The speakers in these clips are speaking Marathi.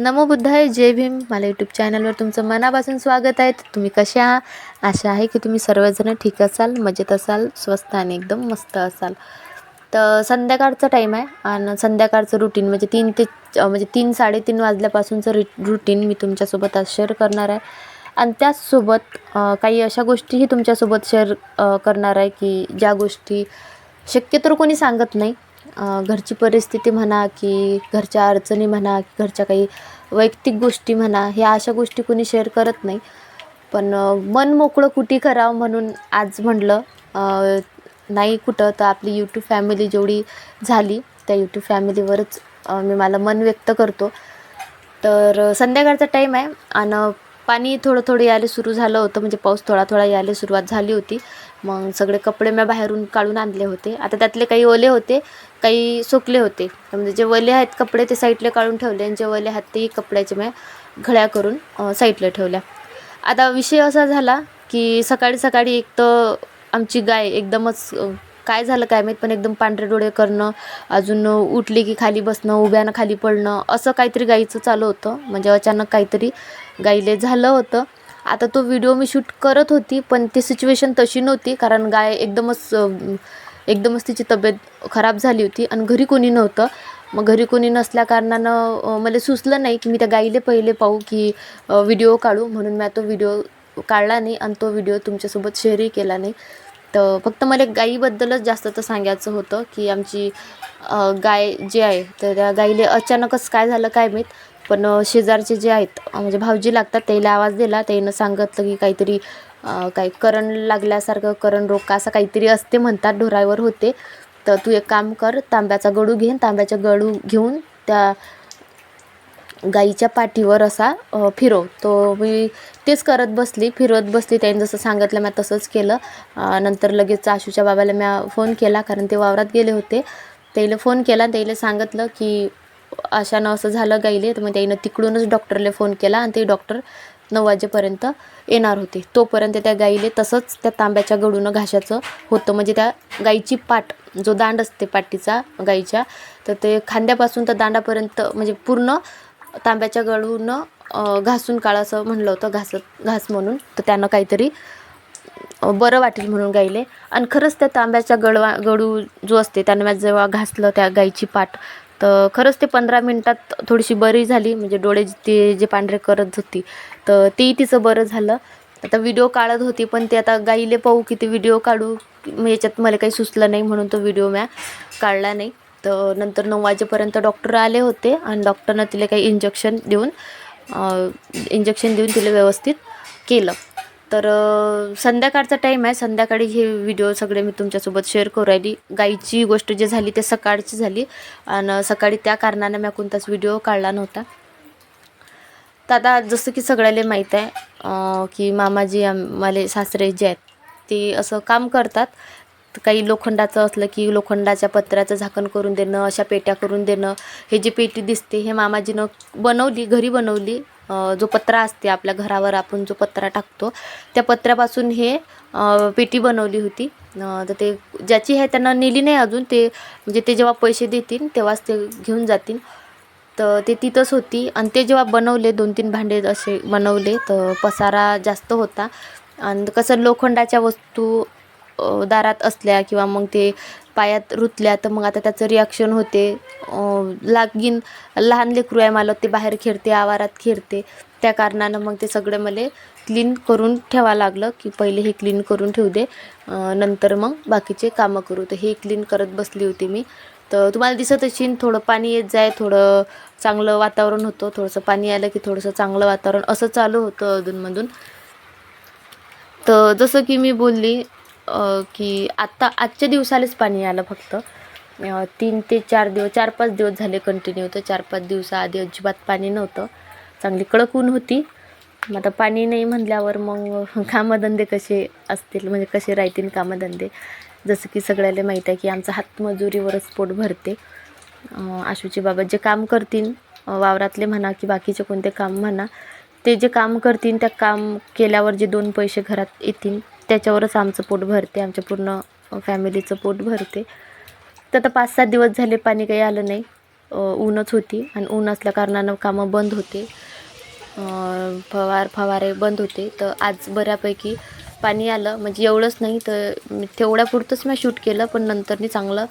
नमो बुद्धाय जय भीम. मला यूट्यूब चॅनलवर तुमचं मनापासून स्वागत आहे. तर तुम्ही कसे आहात? आशा आहे की तुम्ही सर्वजण ठीक असाल मजेत असाल स्वस्त आणि एकदम मस्त असाल. तर संध्याकाळचा टाईम आहे आणि संध्याकाळचं रुटीन म्हणजे तीन ते म्हणजे तीन साडेतीन वाजल्यापासूनचं रि रुटीन मी तुमच्यासोबत आज शेअर करणार आहे. आणि त्याचसोबत काही अशा गोष्टीही तुमच्यासोबत शेअर करणार आहे की ज्या गोष्टी शक्यतो कोणी सांगत नाही घरची परिस्थिती म्हणा की घरच्या अडचणी म्हणा घरच्या काही वैयक्तिक गोष्टी म्हणा ह्या अशा गोष्टी कोणी शेअर करत नाही. पण मन मोकळं कुठे करावं म्हणून आज म्हटलं नाही कुठं तर आपली यूट्यूब फॅमिली जेवढी झाली त्या यूट्यूब फॅमिलीवरच मी मला मन व्यक्त करतो. तर संध्याकाळचा टाईम आहे आणि पाणी थोडं थोडं यायला सुरू झालं होतं म्हणजे पाऊस थोडा थोडा यायला सुरुवात झाली होती. मग सगळे कपडे मी बाहेरून काढून आणले होते. आता त्यातले काही ओले होते काही सुकले होते. म्हणजे जे ओले आहेत कपडे ते साईडला काढून ठेवले आणि जे ओले आहेत ते कपड्याचे मी घड्या करून साईडला ठेवल्या. आता विषय असा झाला की सकाळी सकाळी एक तर आमची गाय एकदमच काय झालं काय माहीत पण एकदम पांढरे डोळे करणं अजून उठली की खाली बसणं उभ्यानं खाली पडणं असं काहीतरी गाईचं चालू होतं. म्हणजे अचानक काहीतरी गाईले झालं होतं. आता तो व्हिडिओ मी शूट करत होती पण ती सिच्युएशन तशी नव्हती कारण गाय एकदमच एकदमच तिची तब्येत खराब झाली होती आणि घरी कोणी नव्हतं. मग घरी कोणी नसल्या कारणानं मला सुचलं नाही की मी त्या गाईले पहिले पाहू की व्हिडिओ काढू. म्हणून मी तो व्हिडिओ काढला नाही आणि तो व्हिडिओ तुमच्यासोबत शेअरही केला नाही. तर फक्त मला गाईबद्दलच जास्त तर सांगायचं होतं की आमची गाय जी आहे तर त्या गाईले अचानकच काय झालं काय माहीत? पण शेजारचे जे आहेत म्हणजे भाऊजी लागतात त्याला आवाज दिला त्यानं सांगितलं की काहीतरी काही करण लागल्यासारखं करण रोग का असं काहीतरी असते म्हणतात ढोरावर होते. तर तू एक काम कर तांब्याचा गळू घेन तांब्याचा गळू घेऊन त्या गाईच्या पाठीवर असा फिरव तो मी तेच करत बसली फिरवत बसली त्याने जसं सांगितलं मी तसंच केलं. नंतर लगेच आशूच्या बाबाला मी फोन केला कारण ते वावरात गेले होते. त्याला फोन केला आणि त्याला सांगितलं की अशानं असं झालं गाईले तर मग त्याईनं तिकडूनच डॉक्टरला फोन केला आणि ते डॉक्टर नऊ वाजेपर्यंत येणार होते. तोपर्यंत त्या गाईले तसंच त्या तांब्याच्या गडूनं घाशाचं होतं. म्हणजे त्या गाईची पाट जो दांड असते पाठीचा गाईच्या तर ते खांद्यापासून तर दांडापर्यंत म्हणजे पूर्ण तांब्याच्या गळूनं घासून काढ असं म्हणलं होतं घासत घास म्हणून. तर त्यानं काहीतरी बरं वाटेल म्हणून गाईले. आणि खरंच त्या तांब्याच्या गडवा गडू जो असते त्यानं जेव्हा घासलं त्या गाईची पाठ तर खरंच ते पंधरा मिनटात थोडीशी बरी झाली. म्हणजे डोळे ते जे पांढरे करत होती तर तेही तिचं बरं झालं. आता व्हिडिओ काढत होती पण ते आता गाईले पाहू की ते व्हिडिओ काढू याच्यात मला काही सुचलं नाही म्हणून तो व्हिडिओ म्या काढला नाही. तर नंतर नऊ वाजेपर्यंत डॉक्टर आले होते आणि डॉक्टरनं तिला काही इंजेक्शन देऊन इंजेक्शन देऊन तिला व्यवस्थित केलं. तर संध्याकाळचा टाईम आहे. संध्याकाळी हे व्हिडिओ सगळे मी तुमच्यासोबत शेअर करू राहिली. गाईची गोष्ट जी झाली ते सकाळची झाली. आणि सकाळी त्या कारणानं मी कोणताच व्हिडिओ काढला नव्हता. तर आता जसं की सगळ्याला माहीत आहे की मामाजी आम्हाला सासरे जे आहेत ते असं काम करतात. काही लोखंडाचं असलं की लोखंडाच्या पत्र्याचं झाकण करून देणं अशा पेट्या करून देणं. हे जी पेटी दिसते हे मामाजीनं बनवली घरी बनवली. जो पत्रा असते आपल्या घरावर आपण जो पत्रा टाकतो त्या पत्र्यापासून हे पेटी बनवली होती. तर ते ज्याची आहे त्यांना नेली नाही अजून ते म्हणजे ते जेव्हा पैसे देतील तेव्हाच ते घेऊन जातील. तर ते तिथंच होती. आणि ते जेव्हा बनवले दोन तीन भांडे असे बनवले तर पसारा जास्त होता. आणि कसं लोखंडाच्या वस्तू दारात असल्या किंवा मग ते पायात रुतल्या तर मग आता त्याचं रिॲक्शन होते. लागीन लहान लेकरू आहे मला ते बाहेर खेळते आवारात खेळते. त्या कारणानं मग ते सगळं मला क्लीन करून ठेवा लागलं की पहिले हे क्लीन करून ठेवू दे. नंतर मग बाकीचे कामं करू तर हे क्लीन करत बसली होती मी. तर तुम्हाला दिसत असेल थोडं पाणी येत जाय थोडं चांगलं वातावरण होतं. थोडंसं पाणी आलं की थोडंसं चांगलं वातावरण. असं चालू होतं अधूनमधून. तर जसं की मी बोलली की आत्ता आजच्या दिवसालाच पाणी आलं फक्त. तीन ते चार दिवस चार पाच दिवस झाले कंटिन्यू होतं. चार पाच दिवसाआधी अजिबात पाणी नव्हतं. चांगली कडक ऊन होती. मग आता पाणी नाही म्हणल्यावर मग कामधंदे कसे असतील? म्हणजे कसे राहतील कामधंदे? जसं की सगळ्याला माहीत आहे की आमचं हातमजुरीवरच पोट भरते. आशूचे बाबा जे काम करतील वावरातले म्हणा की बाकीचे कोणते काम म्हणा ते जे काम करतील त्या काम केल्यावर जे दोन पैसे घरात येतील त्याच्यावरच आमचं पोट भरते आमच्या पूर्ण फॅमिलीचं पोट भरते. तर आता पाच सात दिवस झाले पाणी काही आलं नाही. ऊनच होती आणि ऊन असल्या कारणानं कामं बंद होते. फवार फवारे बंद होते. तर आज बऱ्यापैकी पाणी आलं. म्हणजे एवढंच नाही तर तेवढ्यापुरतंच मी शूट केलं पण नंतरनी चांगलं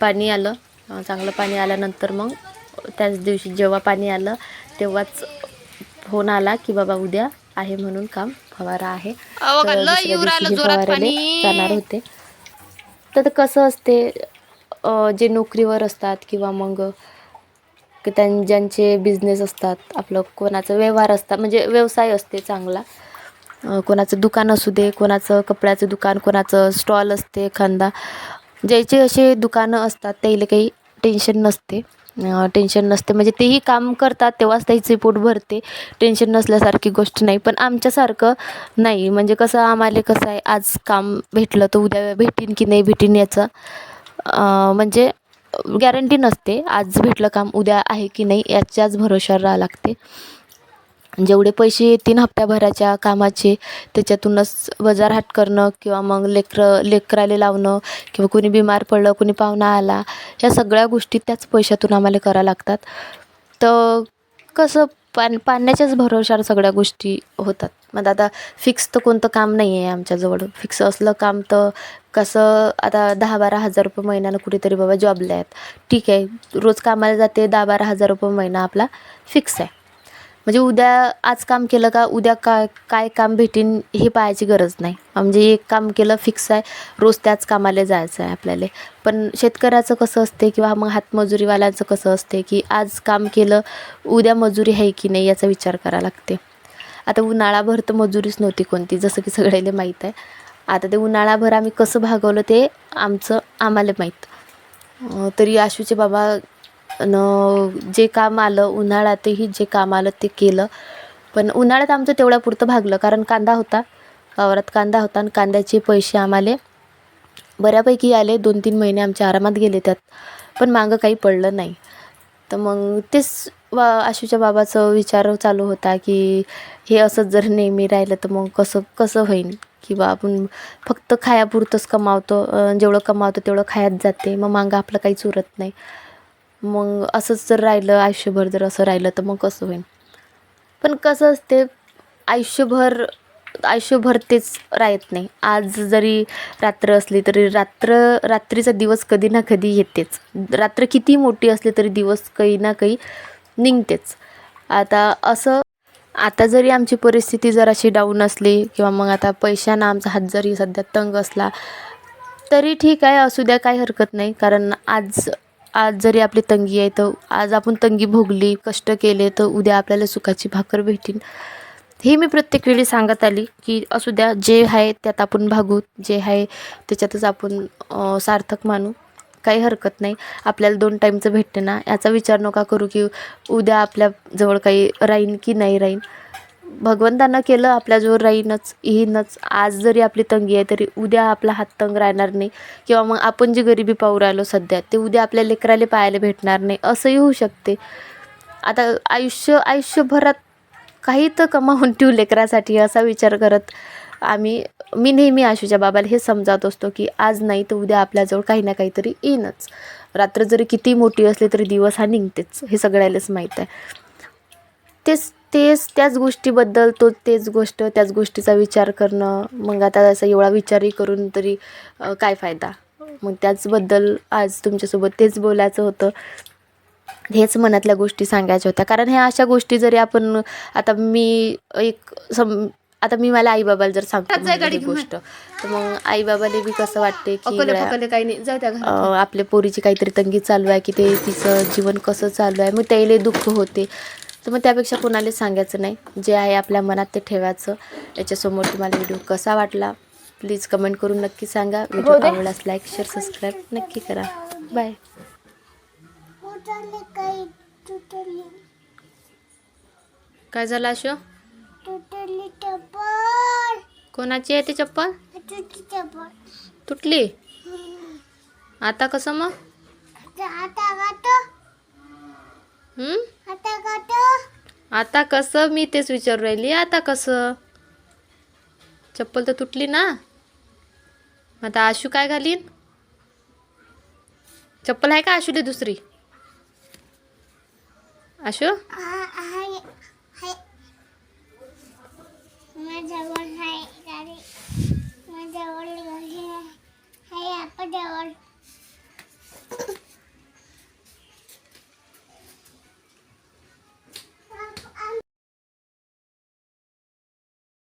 पाणी आलं. चांगलं पाणी आल्यानंतर मग त्याच दिवशी जेव्हा पाणी आलं तेव्हाच फोन आला की बाबा उद्या आहे म्हणून काम फवारा आहे. जाणार होते. तर कसं असते जे नोकरीवर असतात किंवा मग त्यां ज्यांचे बिझनेस असतात आपलं कोणाचं व्यवहार असतात म्हणजे व्यवसाय असते चांगला. कोणाचं दुकान असू दे कोणाचं कपड्याचं दुकान कोणाचं स्टॉल असते एखादा. ज्याचे असे दुकानं असतात त्याला काही टेन्शन नसते. टेन्शन नसते. म्हणजे तेही काम करतात तेव्हाच त्याची पोट भरते. टेन्शन नसल्यासारखी गोष्ट नाही. पण आमच्यासारखं नाही. म्हणजे कसं आम्हाला कसं आहे आज काम भेटलं तर उद्या भेटीन की नाही भेटीन याचं. म्हणजे गॅरंटी नसते. आज भेटलं काम उद्या आहे की नाही याच्याच भरोशावर राहावं लागते. जेवढे पैसे येतील हप्त्याभराच्या कामाचे त्याच्यातूनच वजारहाट करणं किंवा मग लेकरं लेकराला लावणं किंवा कोणी बिमार पडलं कोणी पाहुणा आला ह्या सगळ्या गोष्टी त्याच पैशातून आम्हाला करा लागतात. तर कसं पान पाण्याच्याच भरोशावर सगळ्या गोष्टी होतात. मग आता फिक्स तर कोणतं काम नाही आहे आमच्याजवळ फिक्स असलं काम तर कसं आता दहा बारा हजार रुपये महिन्यानं कुठेतरी बाबा जॉबला आहेत. ठीक आहे रोज कामाला जाते दहा बारा हजार रुपये महिना आपला फिक्स आहे. म्हणजे उद्या आज काम केलं का उद्या काय काय काम भेटीन हे पाहायची गरज नाही. म्हणजे एक काम केलं फिक्स आहे रोज त्याच कामाला जायचं आहे आपल्याला. पण शेतकऱ्याचं कसं असते किंवा मग हातमजुरीवाल्यांचं कसं असते की आज काम केलं उद्या मजुरी आहे की नाही याचा विचार करावा लागते आता उन्हाळाभर तर मजुरीच नव्हती कोणती जसं की सगळ्याला माहीत आहे. आता ते उन्हाळाभर आम्ही कसं भागवलं ते आमचं आम्हाला माहीत. तरी आशूचे बाबा न जे काम आलं उन्हाळ्यातही जे काम आलं ते केलं. पण उन्हाळ्यात आमचं तेवढ्यापुरतं भागलं कारण कांदा होता वावरात कांदा होता आणि कांद्याचे पैसे आम्हाला बऱ्यापैकी आले. दोन तीन महिने आमच्या आरामात गेले त्यात पण मागं काही पडलं नाही. तर मग तेच वा आशूच्या बाबाचं विचार चालू होता की हे असंच जर नेहमी राहिलं तर मग कसं कसं होईल किंवा आपण फक्त खायापुरतंच कमावतो जेवढं कमावतो तेवढं खायात जाते मग मागं आपलं काहीच उरत नाही. मग असंच जर राहिलं आयुष्यभर जर असं राहिलं तर मग कसं होईल पण कसं असते आयुष्यभर आयुष्यभर तेच राहत नाही. आज जरी रात्र असली तरी रात्र रात्रीचा दिवस कधी ना कधी येतेच. रात्र किती मोठी असली तरी दिवस काही ना काही निघतेच. आता असं आता जरी आमची परिस्थिती जर अशी डाऊन असली किंवा मग आता पैशानं आमचा हात जरी सध्या तंग असला तरी ठीक आहे असू द्या काही हरकत नाही. कारण आज आज जरी आपली तंगी आहे तर आज आपण तंगी भोगली कष्ट केले तर उद्या आपल्याला सुखाची भाकर भेटीन. हे मी प्रत्येक वेळी सांगत आली की असू द्या जे आहे त्यात आपण भागू जे आहे त्याच्यातच आपण सार्थक मानू. काही हरकत नाही. आपल्याला दोन टाईमचं भेटते ना याचा विचार नका करू की उद्या आपल्याजवळ काही राहीन की नाही राहीन. भगवंतानं केलं आपल्याजवळ राहीनच येईनच आज जरी आपली तंगी आहे तरी उद्या आपला हात तंग राहणार नाही. किंवा मग आपण जी गरिबी पाहू राहिलो सध्या ते उद्या आपल्या लेकराला पाहायला भेटणार नाही. असंही होऊ शकते. आता आयुष्य आयुष्यभरात काही तर कमावून ठेवू लेकरासाठी असा विचार करत आम्ही मी नेहमी आशूच्या बाबाला हे समजावत असतो की आज नाही तर उद्या आपल्याजवळ काही ना काहीतरी येईनच. रात्र जरी किती मोठी असली तरी दिवस हा निघतेच हे सगळ्यालाच माहीत आहे. तेच तेच त्याच गोष्टीबद्दल तो तेच गोष्ट त्याच गोष्टीचा विचार करणं मग आता असं एवढा विचारही करून तरी काय फायदा? मग त्याचबद्दल आज तुमच्यासोबत तेच बोलायचं होतं. हेच मनातल्या गोष्टी सांगायच्या होत्या. कारण ह्या अशा गोष्टी जरी आपण आता मी एक सम आता मी मला आईबाबाला जर सांगतो म्हणलं ही गोष्ट तर मग आईबाबाला बी कसं वाटते की आपल्या पोरीची काहीतरी तंगी चालू आहे की ते तिचं जीवन कसं चालू आहे. मग त्याला दुःख होते. तर मग त्यापेक्षा कोणालाच सांगायचं नाही. जे आहे आपल्या मनात ते ठेवायचं. याच्यासमोर तुम्हाला व्हिडिओ कसा वाटला प्लीज कमेंट करून नक्की सांगा. व्हिडिओ आवडल्यास लाईक शेअर सबस्क्राईब नक्की करा. बाय तुटली काही तुटली? काय झालं अशो? तुटली चप्पल. कोणाची आहे ती चप्पल? तुटली चप्पल. तुटली? आता कसं मग? आता आता कसं मी तेच विचारू राहिली आता कसं? चप्पल तर तुटली ना? आता आशू काय घालीन? चप्पल आहे का आशूले दुसरी? आशू? जवळ